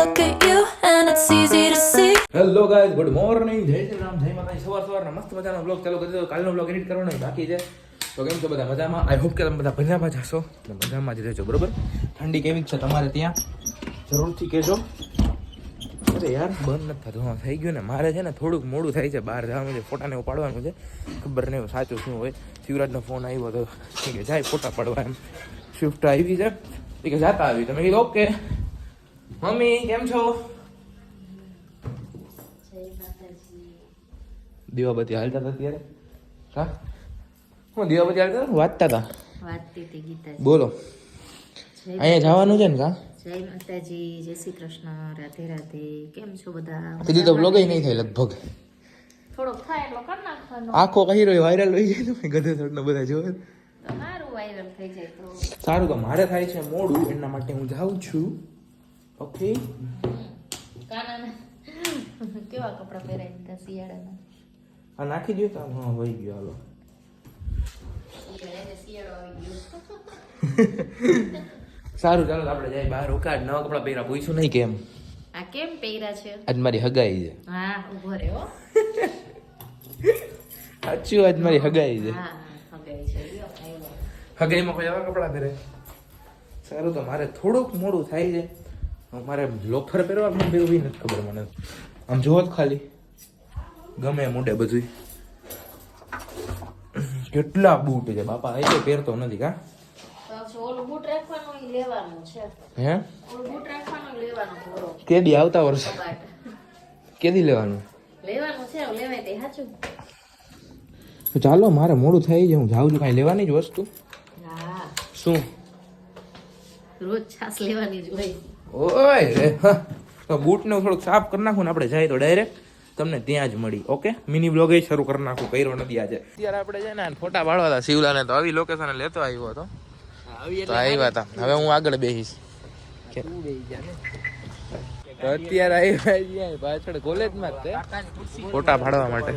look at you, and it's easy to see. Hello guys good morning જય શ્રી રામ જય માતાજી. સવાર સવારના મસ્ત મજાનો બ્લોગ ચાલુ કરી દીધો. કાલનો બ્લોગ એડિટ કરવાનો બાકી છે. તો કેમ છો બધા મજામાં? આઈ હોપ કે તમે બધા મજામાં જ હશો. અને મજામાં જ રહેજો બરોબર? ઠંડી કેવી છે તમારે ત્યાં? જરૂરથી કહેજો. અરે યાર બંધ નથી થતું. થઈ ગયું ને. મારે છે ને થોડુંક મોડું થાય છે બહાર જવાનું છે ફોટાને એવું પાડવાનું છે. ખબર નહીં સાચું શું હોય. શિવરાજનો ફોન આવ્યો તો કે જાય ફોટા પાડવા એમ. સ્વિફ્ટ આવી છે. એ કે જાતા આવી. તમે કીધું ઓકે મમ્મી કેમ છો? દીવાબત્તી હાલતા હતા ત્યારે? હા? હું દીવાબત્તી હાલતા હતા? વાંચતા હતા? વાંચતી હતી ગીતા બોલો. અહીંયા જવાનું છે ને કા? જય માતાજી જય શ્રી કૃષ્ણ રાધે રાધે. કેમ છો બધા? કીધું તો બ્લોગ નહીં થાય લગભગ. થોડોક થાય એટલો કરી નાખવાનો. આખો કહી રહ્યો વાયરલ થઈ જાય ગધે થડનો બધા જોવે તમારું વાયરલ થઈ જાય તો. સારું તો મારે થાય છે મોડું એના માટે હું જાઉં છું. ઓકે કાનાને કેવા કપડાં પહેરાય દીધા શિયાળાના આ નાખી દો તો હા વહી ગયો હાલો આવી સારું ચાલો આપણે જાય બહાર રોકાડ નવા કપડાં પહેરા પૂછ્યું નહીં કેમ આ કેમ પહેર્યા છે આજ મારી હગાઈ છે હા ઊભો રે હો સાચું આજ મારી હગાઈ છે હા હગાઈ છે. હગાઈમાં કોઈ એવા કપડાં પહેરે સારું તો મારે થોડુંક મોડું થાય છે મારે લોફર પહેરવા પહેરવું ઈ નથી ખબર મને. આમ જોવો ખાલી. ગમે મોઢે બધું કેટલા બૂટ છે બાપા એ તો પહેરતો નથી કા? કેદી આવતા વર્ષે? કેદી લેવાનું? ચાલો મારે મોડું થઈ જાય હું જાઉં છું કાંઈ લેવાની જ વસ્તુ. શું? રોજ છાસ લેવાની જ હોય. ઓય રે તો બૂટને થોડુંક સાફ કરી નાખું ને આપણે જાય તો ડાયરેક્ટ તમને ત્યાં જ મળી ઓકે? મિની બ્લોગ એ શરૂ કરી નાખું કર્યો નથી આજે. અત્યારે આપણે છે ને ફોટા પાડવા હતા શિવલાને તો આવી લોકેશન લેતો આવ્યો હતો. તો આવ્યા હતા હવે હું આગળ બેસીશ અત્યારે આવ્યા પાછળ કોલેજમાં જ તે. ફોટા પાડવા માટે.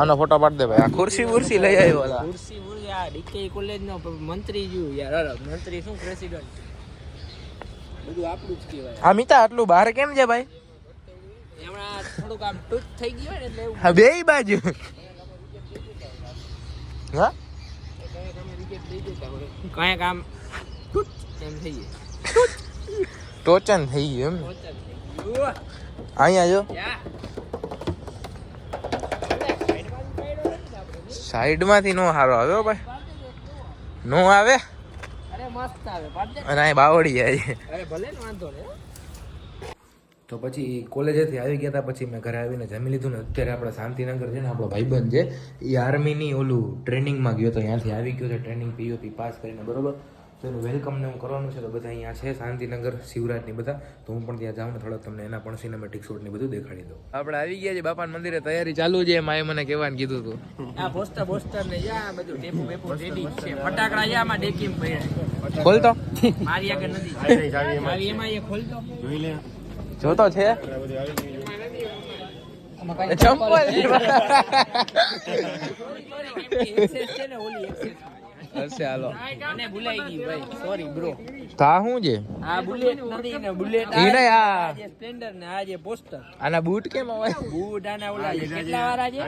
આનો ફોટો પાડ દે ભાઈ આ ખુરશી બુરશી લઈ આવ્યો હતા ખુરશી મુરશી આ ડીકે કોલેજ નો મંત્રી જો યાર. અરે મંત્રી શું પ્રેસિડન્ટ બધું આપણું જ કહેવાય. આ મિતા આટલું બહાર કેમ છે ભાઈ? એમણા થોડુંક આમ ટૂચ થઈ ગયું ને એટલે હા બે બાજુ. હા? કાંઈક આમ ટૂચ એમ થઈ ગયું. ટોચન થઈ ગયું એમ. અહીંયા જો. સાઈડમાંથી નો હારો આવ્યો ભાઈ. નો આવે? મસ્ત આવે પાડ દે. અને અહીં બાવળી જાય અરે ભલે ને વાંધો ને તો પછી કોલેજેથી આવી ગયા હતા પછી મેં ઘરે આવીને જમી લીધું ને અત્યારે આપણે શાંતિનગર છે ને આપણો ભાઈબંધ છે એ આર્મીની ઓલું ટ્રેનિંગમાં ગયો તો ત્યાંથી આવી ગયો છે ટ્રેનિંગ પીઓપી પાસ કરીને બરોબર? તો એનું વેલકમ ને હું કરવાનું છે તો બધા અહીંયા છે શાંતિનગર શિવરાજની બધા. તો હું પણ ત્યાં જાઉં ને થોડોક તમને એના પણ સિનેમેટિક શોટ ને બધું દેખાડી દઉં. આપણે આવી ગયા છે બાપા મંદિરે તૈયારી ચાલુ છે માએ મને કહેવાનું કીધું હતું આ પોસ્ટર પોસ્ટર ને યા બધું ટેપુ બેપુ રેડી છે. ફટાકડા યા માં ડેકીમ પડ્યા. ખોલતો? મારી આગળ નથી. ચાવી એમાં એ ખોલતો જોતો છે? ચંપલ એક્સેસ છે ને ઓલી એક્સેસ હશે હાલો. મને ભૂલાઈ ગઈ ભાઈ સોરી બ્રો તા શું છે? આ બુલેટ નથી ને બુલેટ આ. જે સ્પ્લેન્ડર ને આ જે પોસ્ટર આના બૂટ કેમ આવે? બૂટ આના ઓલા કેટલા વાળા છે?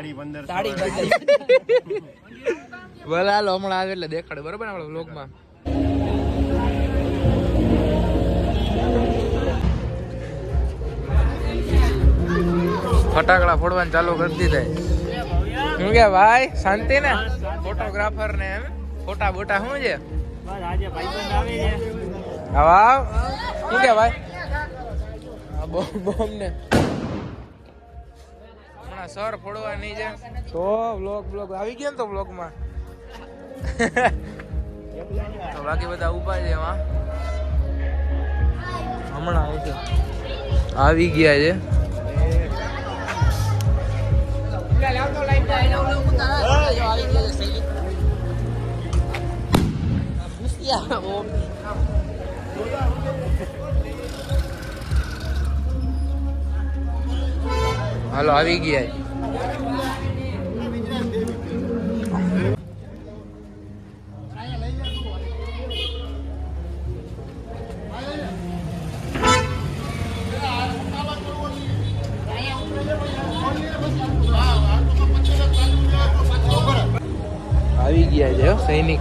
સાડી હાલો હમણાં આવે એટલે દેખાડે બરોબર આપણે વ્લોગમાં ફટાકડા ફોડવાનું ચાલુ કરી દીધા. શું કે ભાઈ, શાંતિ ને? ફોટોગ્રાફર ને ફોટા બોટા શું છે? આવે શું કે ભાઈ? બોમ બોમ ને. હમણાં સર ફોડવાની છે. તો બ્લોગ આવી ગયો ને તો વ્લોગમાં તો બાકી બધા ઊભા છે એમાં. હમણાં આવશે આવી ગયા છે. હાલો આવી ગયા છે. છે સૈનિક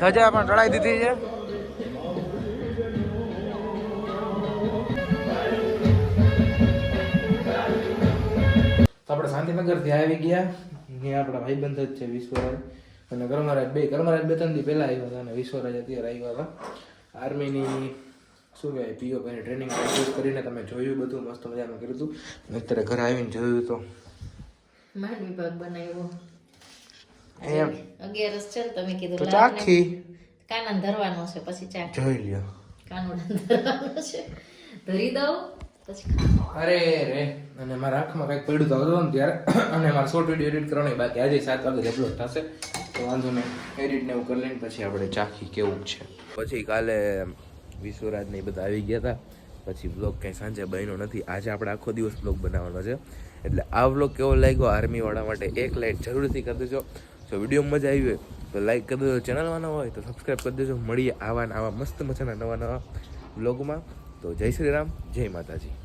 ધજા પણ ચડાવી દીધી છે. તો આપણે શાંતિનગરથી આવી ગયા. અહીંયા આપણા ભાઈબંધ જ છે વિશ્વરાજ. અને કર્મરાજ બે કર્મરાજ બે ત્રણ દી પહેલા આવ્યા હતા અને વિશ્વરાજ અત્યારે આવ્યા હતા. આર્મીની શું કહેવાય પીઓ ભાઈ ટ્રેનિંગ પ્રેક્ટિસ કરીને તમે જોયું બધું મસ્ત મજાનું કર્યું હતું. અત્યારે ઘરે આવીને જોયું તો માંડ વિભાગ બનાવ્યો. એમ. અગિયારસ છે ને તમે કીધું તો ચાખી. કાના ધરવાનો છે પછી ચાખ. જોઈ લ્યો. કાનુડા ધરવાનો છે ધરી દઉં પછી અરે રે અને મારા આંખમાં કંઈક પડ્યું તો હતું ને ત્યારે. અને મારા શોર્ટ વીડિયો એડિટ કરવાનો બાકી. આજે સાત વાગે અપલોડ થશે. તો વાંધો નહીં. એડિટ ને એવું કરી લઈને પછી આપણે ચાખી કેવું છે. પછી કાલે વિશ્વરાજ ને એ બધા આવી ગયા હતા પછી બ્લોગ કંઈ સાંજે બન્યો નથી. આજે આપણે આખો દિવસ બ્લોગ બનાવવાનો છે. એટલે આ બ્લોગ કેવો લાગ્યો? આર્મી વાળા માટે એક લાઇટ જરૂરથી કરી દેજો. જો વીડિયો મજા આવી હોય તો લાઈક કરી દેજો. ચેનલમાં હોય તો સબસ્ક્રાઈબ કરી દેજો. મળીએ આવા આવા મસ્ત મજાના નવા નવા બ્લોગમાં તો જય શ્રી રામ, જય માતાજી.